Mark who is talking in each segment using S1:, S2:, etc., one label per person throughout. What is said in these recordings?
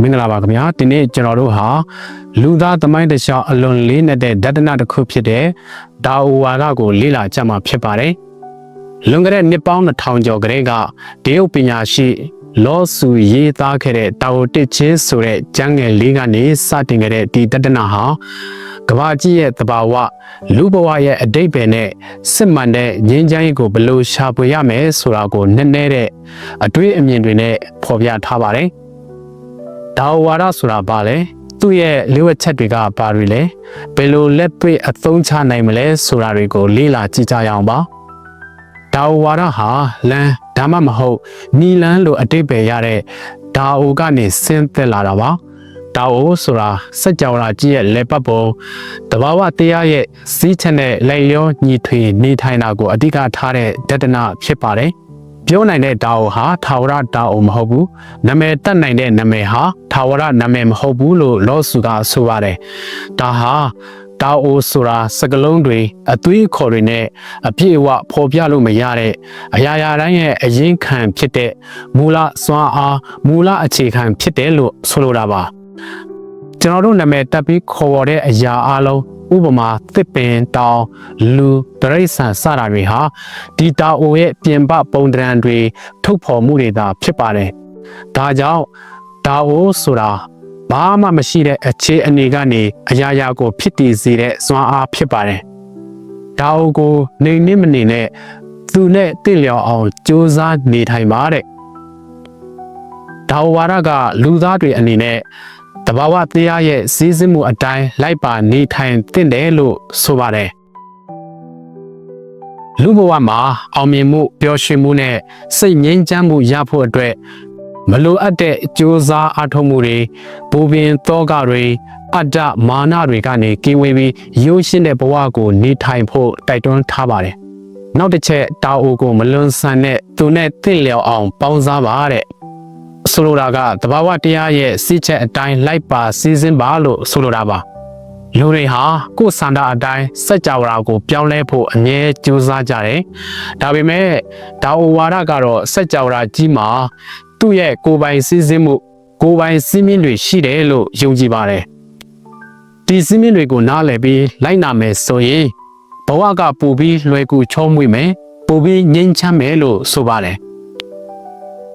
S1: မင်္ဂလာပါခင်ဗျာဒီနေ့ကျွန်တော်တို့ဟာလူသားသမိုင်းတစ်လျှောက်အလွန်လေးနက်တဲ့ဒသနတစ်ခုဖြစ်တဲ့ဒါအိုဝါဒကိုလေ့လာကြမှာဖြစ်ပါတယ်လွန်ခဲ့တဲ့နှစ်ပေါင်း2000ကျော်ကတည်းကတရုတ်ပညာရှိ လောဆူရေးသားခဲ့တဲ့တာဝတစ်ချင်းဆိုတဲ့ကျမ်းငယ်လေးကနေစတင်ခဲ့တဲ့ဒီဒသနဟာကဘာကြီးရဲ့တဘာဝလူဘဝရဲ့အတိတ်ပဲနဲ့စစ်မှန်တဲ့ငြိမ်းချမ်းရေးကိုဘယ်လိုရှာဖွေရမယ်ဆိုတာကိုနည်းနည်းတဲ့အတွေ့အမြင်တွေနဲ့ဖော်ပြထားပါတယ်။ ဒါဝါဒဆိုတာဘာလဲ။သူ့ရဲ့လျှို့ဝှက်ချက်တွေကဘာတွေလဲ။ဘယ်လိုလက်တွေ့အသုံးချနိုင်မလဲဆိုတာတွေကိုလေ့လာကြည့်ကြရအောင်ပါ။ဒါဝါဒဟာလမ်းဒါမှမဟုတ်နီလန်းလိုအတိတ်ပဲရတဲ့ဒါအိုကနေဆင်းသက်လာတာပါ။ဒါအိုဆိုတာစัจ java ကြီးရဲ့လက်ပတ်ပုံတဘာဝတရားရဲ့စီးချက်နဲ့လိုက်လျောညီထွေနေထိုင်တာကိုအဓိကထားတဲ့ဒတနာဖြစ်ပါတယ်။ ပြောနိုင်တဲ့ဒါအိုဟာထာဝရဒါအိုမဟုတ်ဘူး။နာမည်တက်နိုင်တဲ့နာမည်ဟာထာဝရနာမည်မဟုတ်ဘူးလို့လောစုကဆိုပါတယ်။ဒါဟာတာအိုဆိုတာစကလုံးတွေအသွေးခေါ်တွေနဲ့အပြည့်အဝဖော်ပြလို့မရတဲ့အရာရာတိုင်းရဲ့အရင်ခံဖြစ်တဲ့မူလစွမ်းအားမူလအခြေခံဖြစ်တယ်လို့ဆိုလိုတာပါကျွန်တော်တို့နာမည်တက်ပြီးခေါ်ဝေါ်တဲ့အရာအလုံး ဥပမာသစ်ပင်တောင်လူတရိษံစတာတွေဟာဒီတာအိုရဲ့ပြင်ပပုံတံတွေထုတ်ဖော်မှုတွေသာဖြစ်ပါတယ်ဒါကြောင့်တာအိုဆိုတာဘာမှမရှိတဲ့အခြေအနေကနေအရာရာကို ဖြစ်တည်စေတဲ့စွမ်းအားဖြစ်ပါတယ်။ဒါအိုကိုနေနေမနေနဲ့သူနဲ့တင့်လျော်အောင်ကြိုးစားနေထိုင်ပါတဲ့။ဒါအိုဝါဒကလူသားတွေအနေနဲ့ တဘာဝတရားရဲ့စည်းစိမ်မှုအတိုင်းလိုက်ပါနေထိုင်သင့်တယ်လို့ဆိုပါတယ်။လူဘဝမှာအောင်မြင်မှုပျော်ရွှင်မှုနဲ့စိတ်ငြိမ်းချမ်းမှုရဖို့အတွက်မလိုအပ်တဲ့ကြိုးစားအားထုတ်မှုတွေပူပင်တောကတွေအတ္တမာနတွေကနေကင်းဝေးပြီးရိုးရှင်းတဲ့ဘဝကိုနေထိုင်ဖို့တိုက်တွန်းထားပါတယ်။နောက်တစ်ချက်တာအိုကိုမလွန်ဆန်တဲ့သူနဲ့တင့်လျော်အောင်ပေါင်းစားပါတဲ့။ ဆိုလိုတာကတဘာဝတရားရဲ့စိတ်ချက်အတိုင်းလိုက်ပါစီစဉ်ပါလို့ဆိုလိုတာပါ။လူတွေဟာကိုယ်စန္ဒအတိုင်းစัจ java ကို ပြောင်းလဲဖို့အမြဲကြိုးစားကြတယ်။ဒါပေမဲ့ဒါအိုဝါဒကတော့စัจ java ကြီးမှာသူ့ရဲ့ကိုယ်ပိုင်စည်းစိမ်မှု ကိုယ်ပိုင်စည်းမျဉ်းတွေရှိတယ်လို့ယုံကြည်ပါတယ်ဒီစည်းမျဉ်းတွေကိုနားလည်ပြီးလိုက်နာမယ်ဆိုရင်ဘဝကပူပြီးလွယ်ကူချောမွေ့မယ်ပူပြီးငြိမ်းချမ်းမယ်လို့ဆိုပါတယ်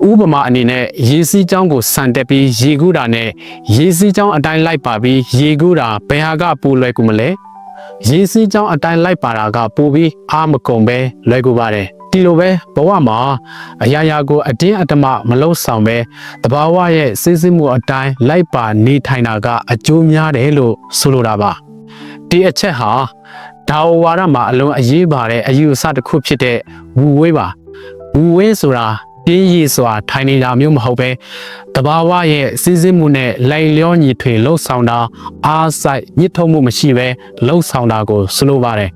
S1: ဥပမာအနေနဲ့ရေစီးကြောင်းကိုဆန်တက်ပြီးရေကူးတာနဲ့ရေစီးကြောင်းအတိုင်းလိုက်ပါပြီးရေကူးတာဘယ်ဟာကပူလွယ်ကူမလဲရေစီးကြောင်းအတိုင်းလိုက်ပါတာကပူပြီးအားမကုန်ပဲလွယ်ကူပါတယ်ဒီလိုပဲဘဝမှာအရာရာကိုအတင်းအဓမ္မမလုံးဆောင်ပဲတဘာဝရဲ့စိတ်စစ်မှုအတိုင်းလိုက်ပါနေထိုင်တာကအကျိုးများတယ်လို့ဆိုလိုတာပါဒီအချက်ဟာဒါဝဝါဒမှာအလုံးအရေးပါတဲ့အယူအဆတစ်ခုဖြစ်တဲ့ဝူဝေးပါဝူဝေးဆိုတာ ပြင်းရည်စွာထိုင်နေတာမျိုးမဟုတ်ပဲတဘာဝရဲ့စီးစင်းမှုနဲ့လိုက်လျောညီထွေလှုပ်ဆောင်တာအားစိုက်ညှစ်ထုံမှုမရှိပဲလှုပ်ဆောင်တာကိုဆိုလိုပါတယ်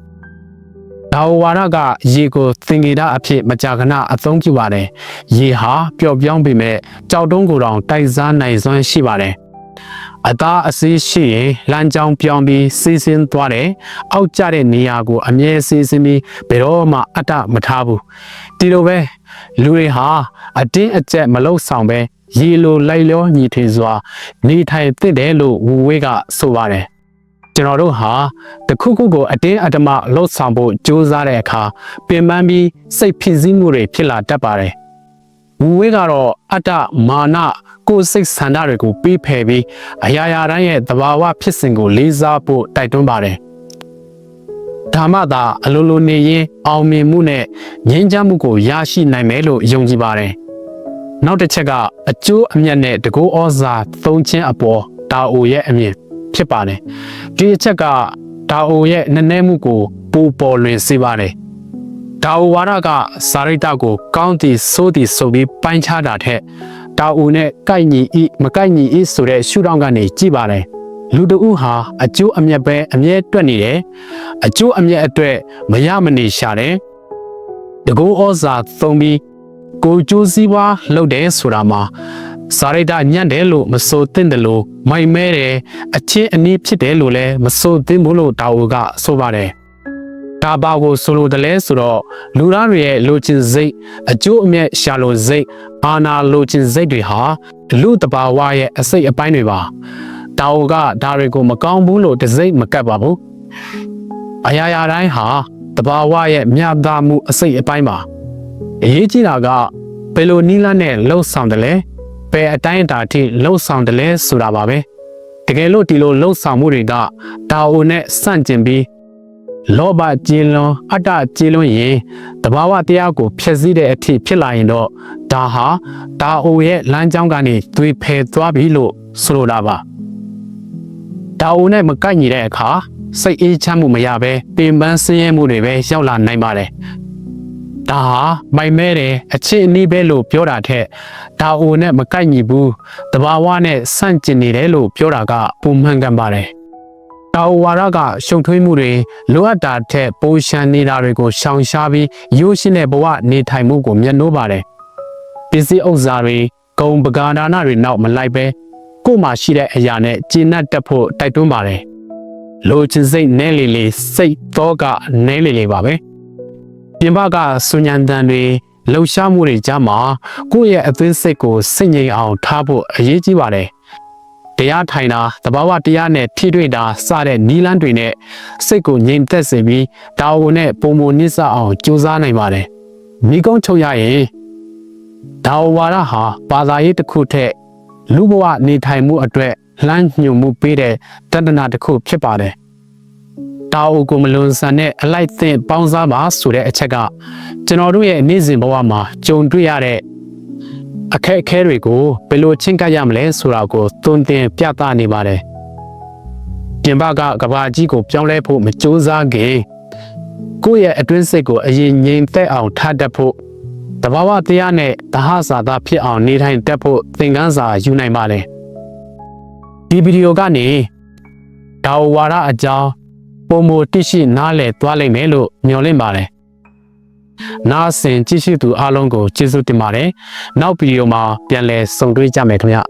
S1: ဒါဝဝါဒကရေကိုသင်္ကေတအဖြစ်မကြာခဏအသုံးပြုပါတယ်။ရေဟာပျော့ပြောင်းပေမဲ့ကြောက်တုံးကိုယ်တောင်တိုက်စားနိုင်စွမ်းရှိပါတယ်။အသားအဆေးရှိရင်လမ်းကြောင်းပြောင်းပြီးစီးဆင်းသွားတယ်။အောက်ကျတဲ့နေရာကိုအမြဲစီးဆင်းပြီးဘယ်တော့မှအတ္တမထားဘူး။ဒီလိုပဲ လူတွေဟာအတင်းအကျပ်မလုံဆောင်ပဲရေလိုလိုက်လျောညီထွေစွာ နေထိုင်သင့်တယ်လို့ဝူဝေးကဆိုပါတယ်။ကျွန်တော်တို့ဟာတခုခုကိုအတင်းအဓမ္မလှုပ်ဆောင်ဖို့ကြိုးစားတဲ့အခါပင်ပန်းပြီးစိတ်ဖြစ်စည်းမှုတွေဖြစ်လာတတ်ပါတယ်။ဝူဝေးကတော့အတ္တမာနကိုယ်စိတ်ဆန္ဒတွေကိုပြီးဖယ်ပြီးအရာရာတိုင်းရဲ့သဘာဝဖြစ်စဉ်ကိုလေးစားဖို့တိုက်တွန်းပါတယ်။ ဓမ္မသာအလိုလိုနေရင်အောင်မြင်မှုနဲ့ငြိမ်းချမ်းမှုကိုရရှိနိုင်မယ်လို့ယုံကြည်ပါတယ်။နောက်တစ်ချက်ကအကျိုးအမြတ်နဲ့တကူဩဇာသုံးခြင်းအပေါ်တာအိုရဲ့အမြင်ဖြစ်ပါတယ်ဒီအချက်ကဒါအိုရဲ့နည်းနည်းမှုကိုပူပေါ်လွင်စေပါတယ်ဒါအိုဝါဒကစာရိတ္တကိုကောင်းသည်ဆိုးသည်ဆိုပြီးပိုင်းခြားတာထက်ဒါအိုနဲ့ကိုက်ညီဤမကိုက်ညီဤဆိုတဲ့ရှုထောင့်ကနေကြည့်ပါတယ် လူတဦးဟာအကျိုးအမြတ်ပဲအမြဲတွက်နေတယ်အကျိုးအမြတ်အတွက်မရမနေရှာတယ်တကူဩဇာသုံးပြီးကိုကျိုးစည်းပွားလုပ်တယ်ဆိုတာမှာစာရိတ္တညံ့တယ်လို့မဆိုသင့်တယ်လို့မိုင်မဲတယ်အချင်းအနည်းဖြစ်တယ်လို့လည်းမဆိုသင့်ဘူးလို့တာဝကဆိုပါတယ်ဒါပါကိုဆိုလိုတယ်လဲဆိုတော့လူသားတွေရဲ့လိုချင်စိတ်အကျိုးအမြတ်ရှာလိုစိတ်အာနာလိုချင်စိတ်တွေဟာလူတဘာဝရဲ့အစိတ်အပိုင်းတွေပါ တာအိုကဒါတွေကိုမကောင်းဘူးလို့တစိမ့်မကပ်ပါဘူးအရာရာတိုင်းဟာတဘာဝရဲ့မြတ်သားမှုအစိတ်အပိုင်းပါအရေးကြီးတာကဘယ်လိုနီးလန်းနဲ့လှုပ်ဆောင်တယ်လဲဘယ်အတိုင်းအတာအထိလှုပ်ဆောင်တယ်လဲဆိုတာပါပဲတကယ်လို့ဒီလိုလှုပ်ဆောင်မှုတွေကတာအိုနဲ့ဆန့်ကျင်ပြီးလောဘကျေလွန်အတ္တကျေလွန်ရင်တဘာဝတရားကိုဖျက်ဆီးတဲ့အထိဖြစ်လာရင်တော့ဒါဟာဒါအိုရဲ့လမ်းကြောင်းကနေသွေဖယ်သွားပြီလို့ဆိုလိုတာပါ ဒါအိုနဲ့မကိုက်ညီတဲ့အခါစိတ်အေးချမ်းမှုမရဘဲပင်ပန်းဆင်းရဲမှုတွေပဲရောက်လာနိုင်ပါတယ်ဒါဟာမိုင်မဲတယ်အခြေအနည်းပဲလို့ပြောတာထက်ဒါအိုနဲ့မကိုက်ညီဘူးတဘာဝနဲ့ဆန့်ကျင်နေတယ်လို့ပြောတာကပုံမှန်ကန်ပါတယ်တာဝါရကရှုံထွေးမှုတွေလိုအပ်တာထက်ပိုရှန်နေတာတွေကိုရှောင်ရှားပြီးရိုးရှင်းတဲ့ဘဝနေထိုင်မှုကိုမျက်နှိုးပါတယ်ပစ္စည်းဥစ္စာတွေဂုံပကာဒါနတွေနောက်မလိုက်ပဲ ကိုယ်မှာရှိတဲ့အရာနဲ့ကျင့်တ်တက်ဖို့တိုက်တွန်းပါတယ်လိုချင်စိတ်နဲလေလေစိတ်တော့ကနဲလေလေပါပဲပြင်ပကဆုညံတန်တွေလှုပ်ရှားမှုတွေကြားမှာကိုယ့်ရဲ့အသွေးစိတ်ကိုစိတ်ငြိမ်အောင်ထားဖို့အရေးကြီးပါတယ်တရားထိုင်တာသဘာဝတရားနဲ့ထိတွေ့တာစတဲ့နီလန်းတွေနဲ့စိတ်ကိုငြိမ်သက်စေပြီးဒါဝနဲ့ပုံမနစ်စအောင်ကြိုးစားနိုင်ပါတယ်။မိကုံးချုပ်ရရင်ဒါဝဝါဒဟာဘာသာရေးတစ်ခုထက် လူဘဝနေထိုင်မှုအတွက်လှမ်းညွှန်မှုပေးတဲ့တဒနာတစ်ခုဖြစ်ပါတယ်။တာအိုကိုမလွန်ဆန်တဲ့အလိုက်သင့်ပေါင်းစားပါဆိုတဲ့အချက်ကကျွန်တော်တို့ရဲ့နေ့စဉ်ဘဝမှာကြုံတွေ့ရတဲ့အခက်အခဲတွေကိုဘယ်လိုချင်းကပ်ရမလဲဆိုတာကိုသွန်သင်ပြသနေပါတယ်။ပြင်ပကကဘာကြီးကိုပြောင်းလဲဖို့မကြိုးစားခင်ကိုယ့်ရဲ့အတွင်းစိတ်ကိုအရင်ငြိမ်သက်အောင်ထားတတ်ဖို့ တဘာဝတရားနဲ့တဟဇာတာဖြစ်အောင်နေထိုင်တတ်ဖို့သင်ခန်းစာယူနိုင်ပါတယ်။ဒီဗီဒီယိုကနေဒါဝဝါဒအကြောင်းပုံမတိရှိနားလည်သွားလိမ့်မယ်လို့မျှော်လင့်ပါတယ်။နားဆင်ကြည့်ရှုသူအားလုံးကိုကျေးဇူးတင်ပါတယ်။နောက်ဗီဒီယိုမှာပြန်လည်ဆုံတွေ့ကြမယ်ခင်ဗျ။